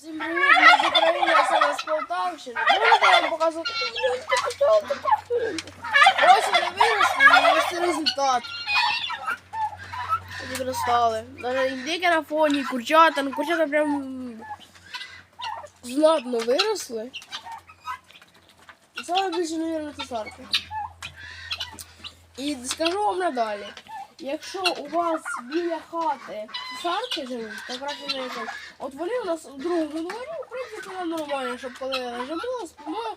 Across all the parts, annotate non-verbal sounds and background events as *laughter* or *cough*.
Всім я виросли і ось результат. Вони Підростали. Навіть індики на фоні, курчата, ну курчата прям знатно виросли. І саме більше, мабуть, це сарки. І скажу вам надалі. Якщо у вас біля хати сарки живуть, то краще не йти. От вони у нас в другому дворі, в принципі, нормально, щоб коли лежимо, спимо,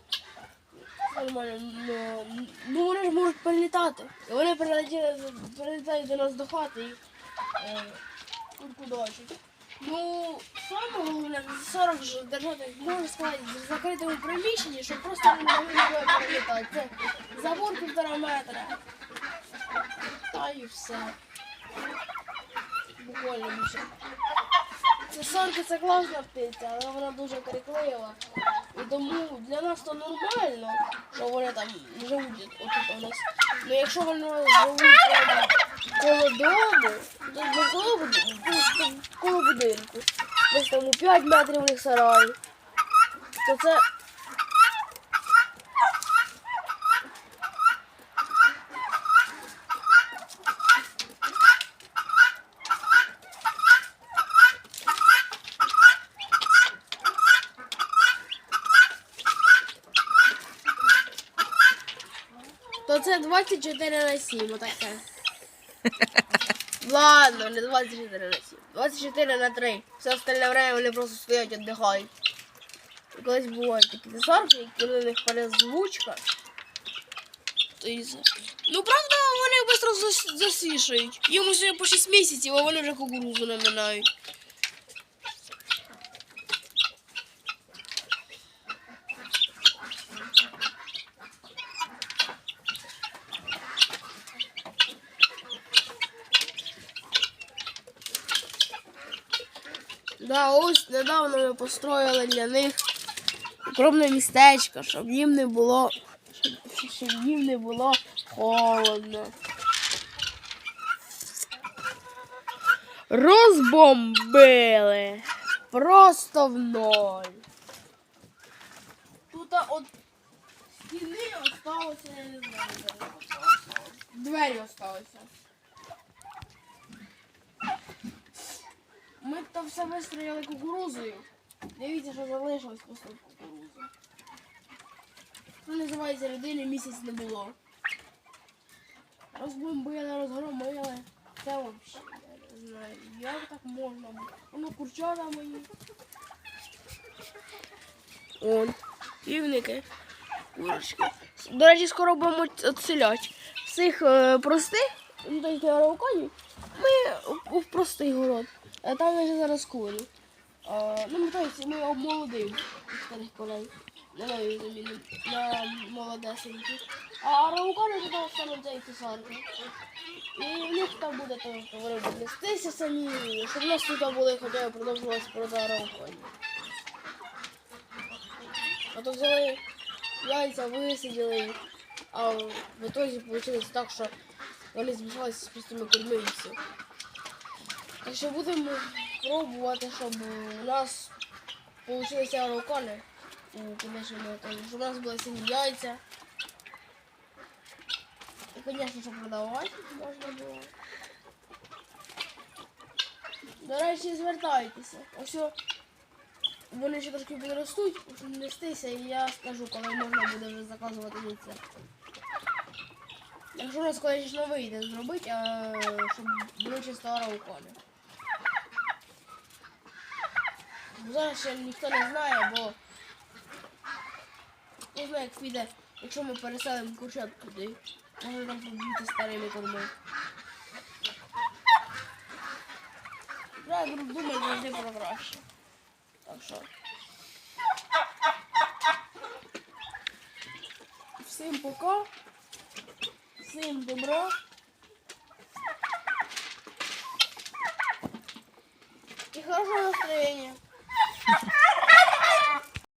нормально. Ну, ну вони ж можуть перелітати. І вони прилетіли, прилітають до нас до хати і е, кудочать. Ну, саме головне, 40 ж держати, можна сказати, в закритому приміщенні, щоб просто не могли ніколи перелітати. Це забор півтора метра. Та і все. Буквально більше. Це сонка це класна птиця, але вона дуже криклива. І тому для нас то нормально, що вони там живуть отут у нас. Ну якщо вони живуть коло дому, то не коло будинку, коло будинку. Десь там у 5 метрів у них сарай. То це Це 24 на 7, отаке. *laughs* Ладно, не 24 на 7. 24 на 3. Все остальне время вони просто стоять, віддихають. Колись бувають такі десарки, коли у них перезвучка. Ну, правда, вони швидко зас- засішають. Їм уже по 6 місяців, а вони вже кукурузу наминають. Да, ось недавно ми построїли для них укромне містечко, щоб їм не було, щоб, щоб їм не було холодно. Розбомбили. Просто в ноль. Тут от стіни осталося, я не знаю. Двері осталося. Ми то все вистроїли кукурузою. Дивіться, що залишилось просто кукуруза. Це називається людини місяць не було. Розбомбили, розгромили. Це взагалі я не знаю. Як так можна було? Воно курчата мої. Он. Півники. Курочки. До речі, скоро будемо відселяти. Всіх е, простих, тобто арауканів, ми в простий город. Е, Там я вже зараз курю. Е, ну, тобто ми обмолодимо старих коней. На нові заміни, на молодесенькі. А араукани туди стануть зайти сарки. І в них там буде вони будуть нестися самі, щоб в нас тут були хоча б продовжувалися проти арауканів. А то взяли яйця, висиділи а в итоге вийшло так, що вони змішалися з простими курми і все. Так що будемо пробувати, щоб у нас вийшли итоге, щоб у нас були сині яйця. І, звісно, щоб продавати можна було. До речі, звертайтеся. Ось вони ще трошки підростуть, нестися, і я скажу, коли можна буде вже заказувати яйця. Якщо у нас конечно вийде зробити, а щоб були чисто араукони. Зараз ще ніхто не знає, бо не знаю, як піде, якщо ми переселимо курчат туди. Може там побути старими корми. Треба думати завжди про краще. Так що. Всім пока. Всім добро. І хорошого настроєння. *laughs*